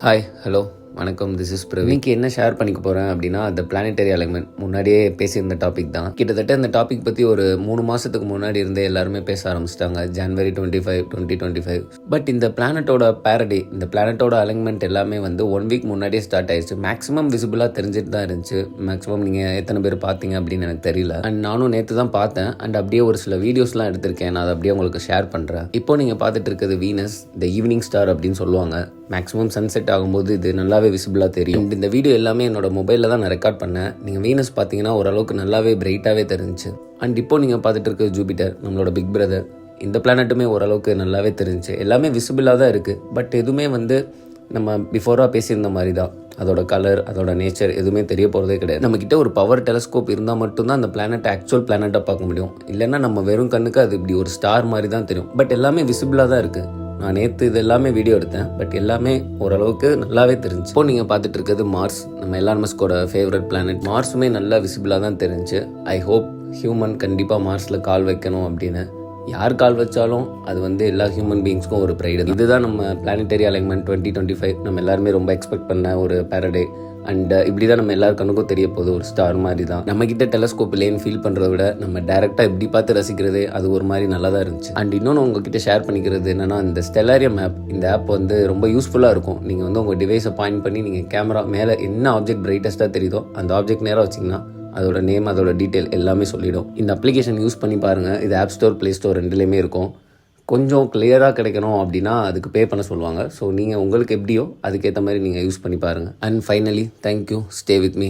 Hi hello வணக்கம் this is Praveen. இன்னைக்கு என்ன ஷேர் பண்ணிக்க போகிறேன் அப்படின்னா அந்த பிளானட்டரி அலைன்மெண்ட் முன்னாடியே பேசியிருந்த டாபிக் தான். கிட்டத்தட்ட இந்த டாபிக் பற்றி ஒரு மூணு மாதத்துக்கு முன்னாடி இருந்தே எல்லாருமே பேச ஆரம்பிச்சிட்டாங்க. January twenty five twenty twenty five but இந்த பிளானட்டோட பேரடி இந்த பிளானட்டோட அலைன்மெண்ட் எல்லாமே வந்து ஒன் வீக் முன்னாடியே ஸ்டார்ட் ஆயிடுச்சு. மேக்ஸிமம் விசிபிளாக தெரிஞ்சிட்டு தான் இருந்துச்சு. மேக்ஸிமம் நீங்கள் எத்தனை பேர் பார்த்தீங்க அப்படின்னு எனக்கு தெரியல. அண்ட் நானும் நேற்று தான் பார்த்தேன். அண்ட் அப்படியே ஒரு சில வீடியோஸ்லாம் எடுத்திருக்கேன். நான் அதை அப்படியே உங்களுக்கு ஷேர் பண்ணுறேன் இப்போ நீங்கள் பார்த்துட்டு இருக்கிறது வீனஸ் த ஈவினிங் ஸ்டார் அப்படின்னு சொல்லுவாங்க. மேக்ஸிமம் சன்செட் ஆகும்போது இது நல்லாவே விசிபிளாக தெரியும். இந்த வீடியோ எல்லாமே என்னோட மொபைலில் தான் நான் ரெக்கார்ட் பண்ணேன். நீங்கள் வீனஸ் பார்த்தீங்கன்னா ஓரளவுக்கு நல்லாவே பிரைட்டாகவே தெரிஞ்சுச்சு. அண்ட் இப்போ நீங்கள் பார்த்துட்டு இருக்க ஜூபிட்டர் நம்மளோட பிக் பிரதர் இந்த பிளானட்டுமே ஓரளவுக்கு நல்லாவே தெரிஞ்சுச்சு. எல்லாமே விசிபிளாக தான் இருக்குது பட் எதுவுமே வந்து நம்ம பிஃபோராக பேசியிருந்த மாதிரி தான். அதோட கலர் அதோட நேச்சர் எதுவுமே தெரிய போகிறதே கிடையாது. நம்மக்கிட்ட ஒரு பவர் டெலஸ்கோப் இருந்தால் மட்டும்தான் அந்த பிளானட் ஆக்சுவல் பிளானட்டாக பார்க்க முடியும். இல்லைன்னா நம்ம வெறும் கண்ணுக்கு அது இப்படி ஒரு ஸ்டார் மாதிரி தான் தெரியும். பட் எல்லாமே விசிபிளாக தான் இருக்குது நான் நேற்று இது எல்லாமே வீடியோ எடுத்தேன் பட் எல்லாமே ஓரளவுக்கு நல்லாவே தெரிஞ்சு. இப்போ நீங்கள் பார்த்துட்டு இருக்கிறது மார்ஸ் நம்ம எலான் ஃபேவரட் பிளானட் மார்ஸுமே நல்லா விசிபிளாக தான் தெரிஞ்சு. ஐ ஹோப் ஹியூமன் கண்டிப்பாக மார்ஸில் கால் வைக்கணும் அப்படின்னு யார் கால் வச்சாலும் அது வந்து எல்லா ஹியூமன் பீயிங்ஸ்க்கும் ஒரு ப்ரைடு இதுதான் நம்ம planetary alignment twenty twenty five நம்ம எல்லாருமே ரொம்ப எக்ஸ்பெக்ட் பண்ண ஒரு பேரடே அண்ட் uh, இப்படி தான் நம்ம எல்லார் கண்ணுக்கும் தெரிய போகுது ஒரு ஸ்டார் மாதிரி தான் நம்ம கிட்ட டெலஸ்கோப் இல்லைன்னு ஃபீல் பண்ணுறத விட நம்ம டேரெக்டாக இப்படி பார்த்து ரசிக்கிறதே அது ஒரு மாதிரி நல்லா தான் இருந்துச்சு. அண்ட் இன்னொன்று உங்ககிட்ட ஷேர் பண்ணிக்கிறது என்னன்னா இந்த ஸ்டெலாரியம் ஆப் இந்த ஆப் வந்து ரொம்ப யூஸ்ஃபுல்லாக இருக்கும். நீங்கள் வந்து உங்கள் டிவைஸை பாயிண்ட் பண்ணி நீங்கள் கேமரா மேலே என்ன ஆப்ஜெக்ட் பிரைட்டஸ்ட்டாக தெரியுதோ அந்த ஆப்ஜெக்ட் நேராக வச்சிங்கன்னா அதோட நேம் அதோட டீட்டெயில் எல்லாமே சொல்லிடும். இந்த அப்ளிகேஷன் யூஸ் பண்ணி பாருங்கள் இது ஆப் ஸ்டோர் ப்ளே ஸ்டோர் ரெண்டுலேயுமே இருக்கும். கொஞ்சம் கிளியராக கிடைக்கணும் அப்படின்னா அதுக்கு பே பண்ண சொல்லுவாங்க. ஸோ நீங்கள் உங்களுக்கு எப்படியோ அதுக்கேற்ற மாதிரி நீங்கள் யூஸ் பண்ணி பாருங்கள் and finally thank you stay with me